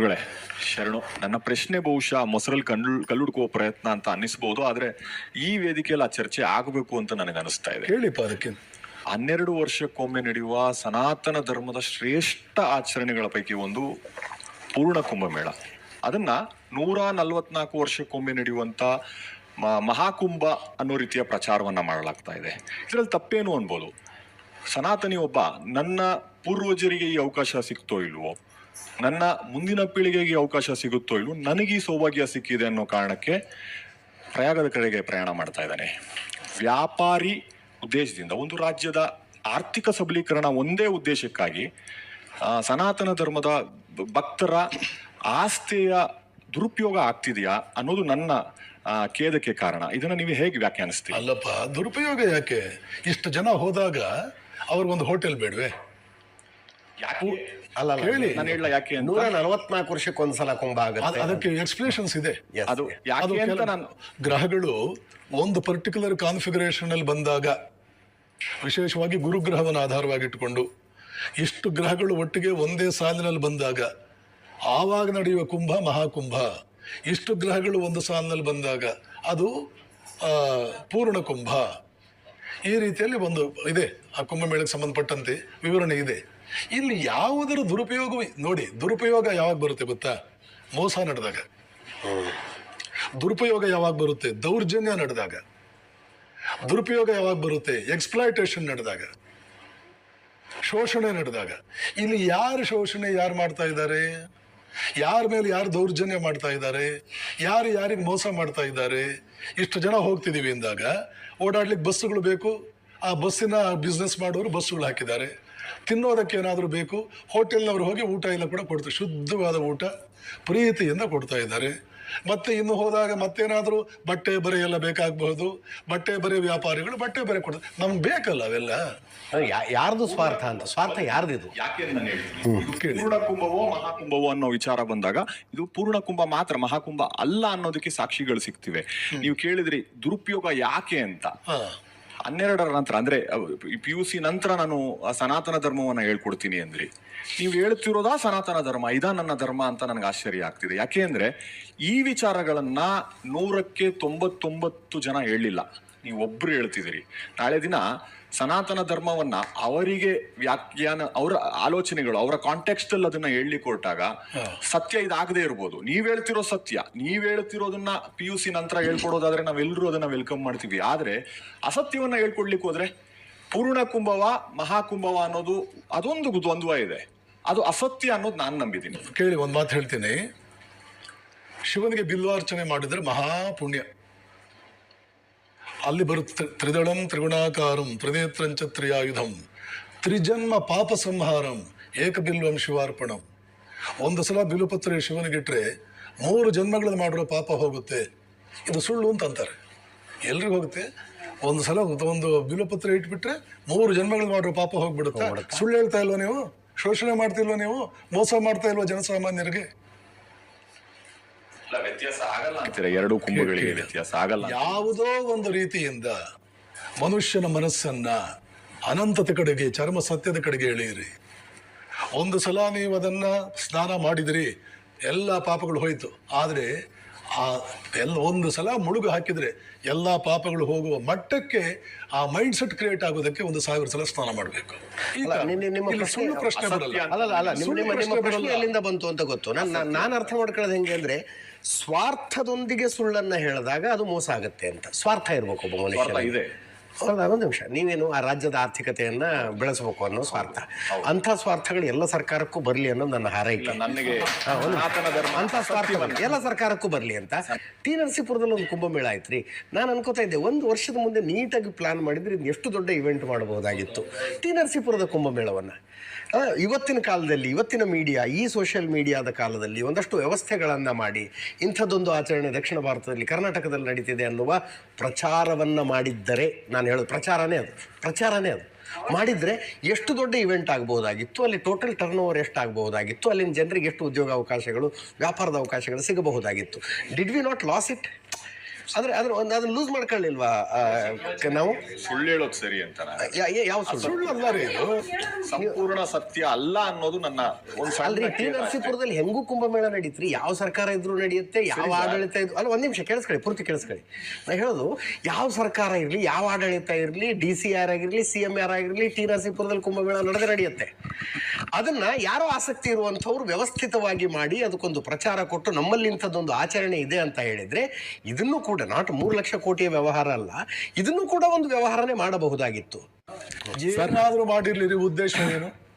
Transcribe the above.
ಗುರುಗಳೇ ಶರಣು ನನ್ನ ಪ್ರಶ್ನೆ ಬಹುಶಃ ಮೊಸರಲ್ಲಿ ಕಂಡು ಕಲ್ಲುಡ್ಕುವ ಪ್ರಯತ್ನ ಅಂತ ಅನ್ನಿಸ್ಬೋದು ಆದರೆ ಈ ವೇದಿಕೆಯಲ್ಲಿ ಆ ಚರ್ಚೆ ಆಗಬೇಕು ಅಂತ ನನಗೆ ಅನಿಸ್ತಾ ಇದೆ. ಹೇಳಿಪ್ಪ ಅದಕ್ಕೆ. ಹನ್ನೆರಡು ವರ್ಷಕ್ಕೊಮ್ಮೆ ನಡೆಯುವ ಸನಾತನ ಧರ್ಮದ ಶ್ರೇಷ್ಠ ಆಚರಣೆಗಳ ಪೈಕಿ ಒಂದು ಪೂರ್ಣ ಕುಂಭಮೇಳ. ಅದನ್ನ ನೂರ ನಲ್ವತ್ನಾಲ್ಕು ವರ್ಷಕ್ಕೊಮ್ಮೆ ನಡೆಯುವಂತ ಮಹಾಕುಂಭ ಅನ್ನೋ ರೀತಿಯ ಪ್ರಚಾರವನ್ನ ಮಾಡಲಾಗ್ತಾ ಇದೆ. ಇದರಲ್ಲಿ ತಪ್ಪೇನು ಅನ್ಬೋದು? ಸನಾತನಿ ಒಬ್ಬ ನನ್ನ ಪೂರ್ವಜರಿಗೆ ಈ ಅವಕಾಶ ಸಿಕ್ತೋ ಇಲ್ವೋ? ನನ್ನ ಮುಂದಿನ ಪೀಳಿಗೆಗೆ ಅವಕಾಶ ಸಿಗುತ್ತೋ ಇಲ್ಲೋ ನನಗೆ ಈ ಸೌಭಾಗ್ಯ ಸಿಕ್ಕಿದೆ ಅನ್ನೋ ಕಾರಣಕ್ಕೆ ಪ್ರಯಾಗದ ಕಡೆಗೆ ಪ್ರಯಾಣ ಮಾಡ್ತಾ ಇದ್ದಾನೆ. ವ್ಯಾಪಾರಿ ಉದ್ದೇಶದಿಂದ ಒಂದು ರಾಜ್ಯದ ಆರ್ಥಿಕ ಸಬಲೀಕರಣ ಒಂದೇ ಉದ್ದೇಶಕ್ಕಾಗಿ ಸನಾತನ ಧರ್ಮದ ಭಕ್ತರ ಆಸ್ತಿಯ ದುರುಪಯೋಗ ಆಗ್ತಿದೆಯಾ ಅನ್ನೋದು ನನ್ನ ಖೇದಕ್ಕೆ ಕಾರಣ. ಇದನ್ನ ನೀವು ಹೇಗೆ ವ್ಯಾಖ್ಯಾನಿಸ್ತೀರಿ? ಅಲ್ಲಪ್ಪ ದುರುಪಯೋಗ ಯಾಕೆ? ಇಷ್ಟು ಜನ ಹೋದಾಗ ಅವ್ರಿಗೊಂದು ಹೋಟೆಲ್ ಬೇಡವೆ? ಯಾಕೆ? ಅಲ್ಲ ಹೇಳಿ. ನಾನು ಹೇಳಲ್ಲ ಯಾಕೆ ಅಂತ. ನೂರ ನಲವತ್ನಾಲ್ಕು ವರ್ಷಕ್ಕೆ ಒಂದ್ಸಲ ಕುಂಭ ಅದ್- ಆಗುತ್ತೆ ಅದಕ್ಕೆ ಎಕ್ಸ್ಪ್ಲೇಷನ್ಸ್ ಇದೆ. Yes. ಅದು ಅದು ಯಾಕೆ ಅಂತ ಕೆಲ- ನಾನು ಗ್ರಹಗಳು ಒಂದು ಪರ್ಟಿಕ್ಯುಲರ್ ಕಾನ್ಫಿಗರೇಷನ್ ಅಲ್ಲಿ ಬಂದಾಗ ವಿಶೇಷವಾಗಿ ಗುರುಗ್ರಹವನ್ನು ಆಧಾರವಾಗಿಟ್ಟುಕೊಂಡು ಇಷ್ಟು ಗ್ರಹಗಳು ಒಟ್ಟಿಗೆ ಒಂದೇ ಸಾಲಿನಲ್ಲಿ ಬಂದಾಗ ಆವಾಗ ನಡೆಯುವ ಕುಂಭ ಮಹಾಕುಂಭ ಇಷ್ಟು ಗ್ರಹಗಳು ಒಂದು ಸಾಲಿನಲ್ಲಿ ಬಂದಾಗ ಅದು ಆ, ಪೂರ್ಣ ಕುಂಭ. ಈ ರೀತಿಯಲ್ಲಿ ಒಂದು ಇದೆ. ಆ ಕುಂಭಮೇಳಕ್ಕೆ ಸಂಬಂಧಪಟ್ಟಂತೆ ವಿವರಣೆ ಇದೆ. ಇಲ್ಲಿ ಯಾವುದರ ದುರುಪಯೋಗವೇ ನೋಡಿ, ದುರುಪಯೋಗ ಯಾವಾಗ ಬರುತ್ತೆ ಗೊತ್ತಾ? ಮೋಸ ನಡೆದಾಗ. ದುರುಪಯೋಗ ಯಾವಾಗ ಬರುತ್ತೆ? ದೌರ್ಜನ್ಯ ನಡೆದಾಗ. ದುರುಪಯೋಗ ಯಾವಾಗ ಬರುತ್ತೆ? ಎಕ್ಸ್ಪ್ಲಾಯಿಟೇಷನ್ ನಡೆದಾಗ. ಶೋಷಣೆ ನಡೆದಾಗ. ಇಲ್ಲಿ ಯಾರು ಶೋಷಣೆ ಯಾರು ಮಾಡ್ತಾ ಇದ್ದಾರೆ? ಯಾರ ಮೇಲೆ ಯಾರು ದೌರ್ಜನ್ಯ ಮಾಡ್ತಾ ಇದ್ದಾರೆ? ಯಾರು ಯಾರಿಗೆ ಮೋಸ ಮಾಡ್ತಾ ಇದ್ದಾರೆ? ಇಷ್ಟು ಜನ ಹೋಗ್ತಿದ್ದೀವಿ ಅಂದಾಗ ಓಡಾಡ್ಲಿಕ್ಕೆ ಬಸ್ಸುಗಳು ಬೇಕು. ಆ ಬಸ್ಸಿನ ಬಿಸ್ನೆಸ್ ಮಾಡೋರು ಬಸ್ಸುಗಳು ಹಾಕಿದ್ದಾರೆ. ತಿನ್ನೋದಕ್ಕೆ ಏನಾದರೂ ಬೇಕು ಹೋಟೆಲ್ನವರು ಹೋಗಿ ಊಟ ಎಲ್ಲ ಕೂಡ ಕೊಡ್ತಾರೆ ಶುದ್ಧವಾದ ಊಟ ಪ್ರೀತಿಯಿಂದ ಕೊಡ್ತಾ ಇದ್ದಾರೆ. ಮತ್ತೆ ಇನ್ನು ಹೋದಾಗ ಮತ್ತೇನಾದರೂ ಬಟ್ಟೆ ಬರೆ ಎಲ್ಲ ಬೇಕಾಗಬಹುದು ಬಟ್ಟೆ ಬರೆ ವ್ಯಾಪಾರಿಗಳು ಬಟ್ಟೆ ಬರೆ ಕೊಡ್ತಾರೆ. ನಮ್ಗೆ ಬೇಕಲ್ಲ ಅವೆಲ್ಲ? ಯಾ- ಯಾರ್ದು ಸ್ವಾರ್ಥ ಅಂತ? ಸ್ವಾರ್ಥ ಯಾರ್ದಿದು? ಯಾಕೆ ನಾನು ಹೇಳ್ತೀನಿ. ಪೂರ್ಣ ಕುಂಭವೋ ಮಹಾಕುಂಭವೋ ಅನ್ನೋ ವಿಚಾರ ಬಂದಾಗ ಇದು ಪೂರ್ಣ ಕುಂಭ ಮಾತ್ರ ಮಹಾಕುಂಭ ಅಲ್ಲ ಅನ್ನೋದಕ್ಕೆ ಸಾಕ್ಷಿಗಳು ಸಿಗ್ತಿವೆ. ನೀವು ಕೇಳಿದ್ರಿ ದುರುಪಯೋಗ ಯಾಕೆ ಅಂತ? ಹಾ. ಹನ್ನೆರಡರ ನಂತರ, ಅಂದ್ರೆ ಪಿ ಯು ಸಿ ನಂತರ ನಾನು ಸನಾತನ ಧರ್ಮವನ್ನ ಹೇಳ್ಕೊಡ್ತೀನಿ ಅಂದ್ರಿ. ನೀವು ಹೇಳ್ತಿರೋದಾ ಸನಾತನ ಧರ್ಮ? ಇದಾ ನನ್ನ ಧರ್ಮ ಅಂತ ನನಗೆ ಆಶ್ಚರ್ಯ ಆಗ್ತಿದೆ. ಯಾಕೆ ಅಂದ್ರೆ, ಈ ವಿಚಾರಗಳನ್ನ ನೂರಕ್ಕೆ ತೊಂಬತ್ತೊಂಬತ್ತು ಜನ ಹೇಳಿಲ್ಲ. ನೀವು ಒಬ್ರು ಹೇಳ್ತಿದ್ದೀರಿ. ನಾಳೆ ದಿನ ಸನಾತನ ಧರ್ಮವನ್ನ ಅವರಿಗೆ ವ್ಯಾಖ್ಯಾನ ಅವರ ಆಲೋಚನೆಗಳು ಅವರ ಕಾಂಟೆಕ್ಸ್ಟ್ ಅಲ್ಲಿ ಅದನ್ನ ಹೇಳಲಿಕ್ಕೆ ಕೊಟ್ಟಾಗ ಸತ್ಯ ಇದಾಗದೇ ಇರ್ಬೋದು. ನೀವ್ ಹೇಳ್ತಿರೋ ಸತ್ಯ ನೀವ್ ಹೇಳ್ತಿರೋದನ್ನ ಪಿ ಯು ಸಿ ನಂತರ ಹೇಳ್ಕೊಡೋದಾದ್ರೆ ನಾವೆಲ್ಲರೂ ಅದನ್ನ ವೆಲ್ಕಮ್ ಮಾಡ್ತೀವಿ. ಆದ್ರೆ ಅಸತ್ಯವನ್ನ ಹೇಳ್ಕೊಡ್ಲಿಕ್ಕೆ ಹೋದ್ರೆ ಪೂರ್ಣ ಕುಂಭವ ಮಹಾಕುಂಭವ ಅನ್ನೋದು ಅದೊಂದು ದ್ವಂದ್ವ ಇದೆ. ಅದು ಅಸತ್ಯ ಅನ್ನೋದು ನಾನು ನಂಬಿದ್ದೀನಿ. ಕೇಳಿ ಒಂದು ಮಾತು ಹೇಳ್ತೀನಿ. ಶಿವನಿಗೆ ಬಿಲ್ವಾರ್ಚನೆ ಮಾಡಿದ್ರೆ ಮಹಾ ಪುಣ್ಯ. ಅಲ್ಲಿ ಬರುತ್ತೆ ತ್ರಿದಳಂ ತ್ರಿಗುಣಾಕಾರಂ ತ್ರಿನೇತ್ರಂಚ ತ್ರಿಯಾಯುಧಂ ತ್ರಿಜನ್ಮ ಪಾಪ ಸಂಹಾರಂ ಏಕಬಿಲ್ವಂ ಶಿವಾರ್ಪಣಂ. ಒಂದು ಸಲ ಬಿಲುಪತ್ರೆ ಶಿವನಿಗಿಟ್ರೆ ಮೂರು ಜನ್ಮಗಳಲ್ಲಿ ಮಾಡಿರೋ ಪಾಪ ಹೋಗುತ್ತೆ. ಇದು ಸುಳ್ಳು ಅಂತ ಅಂತಾರೆ. ಎಲ್ರಿಗೂ ಹೋಗುತ್ತೆ. ಒಂದು ಸಲ ಒಂದು ಬಿಲುಪತ್ರೆ ಇಟ್ಬಿಟ್ರೆ ಮೂರು ಜನ್ಮಗಳಲ್ಲಿ ಮಾಡಿರೋ ಪಾಪ ಹೋಗ್ಬಿಡುತ್ತೆ. ಸುಳ್ಳು ಹೇಳ್ತಾ ಇಲ್ವ ನೀವು? ಶೋಷಣೆ ಮಾಡ್ತಿಲ್ವ ನೀವು? ಮೋಸ ಮಾಡ್ತಾ ಇಲ್ವ ಜನಸಾಮಾನ್ಯರಿಗೆ? ವ್ಯತ್ಯಾಸ ಆಗಲ್ಲ ಅಂತೀರ ಎರಡು ಕುಂಭಗಳಿಗೆ ವ್ಯತ್ಯಾಸ ಆಗಲ್ಲ ಯಾವುದೋ ಒಂದು ರೀತಿಯಿಂದ ಮನುಷ್ಯನ ಮನಸ್ಸನ್ನ ಅನಂತದ ಕಡೆಗೆ ಚರ್ಮ ಸತ್ಯದ ಕಡೆಗೆ ಎಳೆಯಿರಿ. ಒಂದು ಸಲ ನೀವು ಅದನ್ನ ಸ್ನಾನ ಮಾಡಿದಿರಿ ಎಲ್ಲ ಪಾಪಗಳು ಹೋಯ್ತು. ಆದರೆ ಆ ಎಲ್ಲ ಒಂದು ಸಲ ಮುಳುಗು ಹಾಕಿದ್ರೆ ಎಲ್ಲ ಪಾಪಗಳು ಹೋಗುವ ಮಟ್ಟಕ್ಕೆ ಆ ಮೈಂಡ್ ಸೆಟ್ ಕ್ರಿಯೇಟ್ ಆಗೋದಕ್ಕೆ ಒಂದು ಸಾವಿರ ಸಲ ಸ್ನಾನ ಮಾಡಬೇಕು. ನಿಮ್ಮ- ಪ್ರಶ್ನೆ- ಸುಳ್ಳು ಪ್ರಶ್ನೆ ಬರಲ್ಲ. ಎಲ್ಲಿಂದ ಬಂತು ಅಂತ ಗೊತ್ತು. ನಾನು ನಾನು ಅರ್ಥ ಮಾಡ್ಕೊಳ್ಳೋದು ಹೆಂಗೆ ಅಂದ್ರೆ ಸ್ವಾರ್ಥದೊಂದಿಗೆ ಸುಳ್ಳನ್ನ ಹೇಳಿದಾಗ ಅದು ಮೋಸ ಆಗುತ್ತೆ ಅಂತ. ಸ್ವಾರ್ಥ ಇರ್ಬೇಕು ಒಬ್ಬ ಮನುಷ್ಯ ಇದೆ. ಅಲ್ಲ ಒಂದು ನಿಮಿಷ. ನೀವೇನು ಆ ರಾಜ್ಯದ ಆರ್ಥಿಕತೆಯನ್ನ ಬೆಳೆಸಬೇಕು ಅನ್ನೋ ಸ್ವಾರ್ಥ. ಅಂಥ ಸ್ವಾರ್ಥಗಳು ಎಲ್ಲ ಸರ್ಕಾರಕ್ಕೂ ಬರಲಿ ಅನ್ನೋದು ನನ್ನ ಹಾರೈಕೆ. ನನಗೆ ಅಂತ ಸ್ವಾರ್ಥ ಎಲ್ಲ ಸರ್ಕಾರಕ್ಕೂ ಬರಲಿ ಅಂತ. ಟಿ ನರಸೀಪುರದಲ್ಲಿ ಒಂದು ಕುಂಭಮೇಳ ಆಯ್ತು ರೀ ನಾನು ಅನ್ಕೋತಾ ಇದ್ದೆ ಒಂದು ವರ್ಷದ ಮುಂದೆ ನೀಟಾಗಿ ಪ್ಲಾನ್ ಮಾಡಿದ್ರೆ ಎಷ್ಟು ದೊಡ್ಡ ಇವೆಂಟ್ ಮಾಡಬಹುದಾಗಿತ್ತು ಟಿ ನರಸೀಪುರದ ಕುಂಭಮೇಳವನ್ನು. ಇವತ್ತಿನ ಕಾಲದಲ್ಲಿ ಇವತ್ತಿನ ಮೀಡಿಯಾ ಈ ಸೋಷಿಯಲ್ ಮೀಡಿಯಾದ ಕಾಲದಲ್ಲಿ ಒಂದಷ್ಟು ವ್ಯವಸ್ಥೆಗಳನ್ನು ಮಾಡಿ ಇಂಥದ್ದೊಂದು ಆಚರಣೆ ದಕ್ಷಿಣ ಭಾರತದಲ್ಲಿ ಕರ್ನಾಟಕದಲ್ಲಿ ನಡೀತಿದೆ ಅನ್ನುವ ಪ್ರಚಾರವನ್ನ ಮಾಡಿದ್ದರೆ ನಾನು ಹೇಳೋದು ಪ್ರಚಾರನೇ ಅದು ಪ್ರಚಾರನೇ ಅದು. ಮಾಡಿದರೆ ಎಷ್ಟು ದೊಡ್ಡ ಇವೆಂಟ್ ಆಗ್ಬೋದಾಗಿತ್ತು ಅಲ್ಲಿ ಟೋಟಲ್ ಟರ್ನ್ ಓವರ್ ಎಷ್ಟು ಆಗ್ಬೋದಾಗಿತ್ತು ಅಲ್ಲಿನ ಜನರಿಗೆ ಎಷ್ಟು ಉದ್ಯೋಗ ಅವಕಾಶಗಳು ವ್ಯಾಪಾರದ ಅವಕಾಶಗಳು ಸಿಗಬಹುದಾಗಿತ್ತು. Did we not lose it ಆದ್ರೆ ಅದ್ರ ಒಂದು ಅದನ್ನ ಲೂಸ್ ಮಾಡ್ಕೊಳ್ಳಿಲ್ವಾ? ಕ- ನಾವು? ಸುಳ್ಳು ಹೇಳೋದು ಸರಿ ಅಂತ ಯಾವ ಸುಳ್ಳು? ಅಲ್ಲ ರೀ ಇದು. ಸಂಪೂರ್ಣ ಸತ್ಯ ಅಲ್ಲ ಅನ್ನೋದು ನನ್ನ ಒಂದು ಅಲ್ರಿ ಟಿ ನರಸೀಪುರದಲ್ಲಿ ಹೆಂಗೂ ಕುಂಭಮೇಳ ನಡೀತ್ರಿ. ಯಾವ ಸರ್ಕಾರ ಇದ್ರೂ ನಡೆಯುತ್ತೆ ಯಾವ ಆಡಳಿತ ಇದ್ರು ಅಲ್ಲ ಒಂದ್ ನಿಮಿಷ ಕೇಳಿಸ್ಕೊಳ್ಳಿ ಪೂರ್ತಿ ಕೇಳಿಸ್ಕೊಳ್ಳಿ. ನಾ ಹೇಳೋದು ಯಾವ ಸರ್ಕಾರ ಇರಲಿ ಯಾವ ಆಡಳಿತ ಇರಲಿ ಡಿ ಸಿ ಆರ್ ಆಗಿರ್ಲಿ ಸಿ ಎಂ ಆರ್ ಆಗಿರ್ಲಿ ಟಿ ನರಸೀಪುರದಲ್ಲಿ ಕುಂಭಮೇಳ ನಡೆದೇ ನಡೆಯುತ್ತೆ. ಅದನ್ನ ಯಾರೋ ಆಸಕ್ತಿ ಇರುವಂಥವ್ರು ವ್ಯವಸ್ಥಿತವಾಗಿ ಮಾಡಿ ಅದಕ್ಕೊಂದು ಪ್ರಚಾರ ಕೊಟ್ಟು ನಮ್ಮಲ್ಲಿ ಇಂಥದ್ದೊಂದು ಆಚರಣೆ ಇದೆ ಅಂತ ಹೇಳಿದ್ರೆ ಇದನ್ನು ಕೂಡ ನಾಟ್ ಮೂರು ಲಕ್ಷ ಕೋಟಿಯ ವ್ಯವಹಾರ ಅಲ್ಲ ಇದನ್ನು ಕೂಡ ಒಂದು ವ್ಯವಹಾರನೇ ಮಾಡಬಹುದಾಗಿತ್ತು. ಏನಾದ್ರೂ ಮಾಡಿರ್ಲಿ ಉದ್ದೇಶ ಏನು?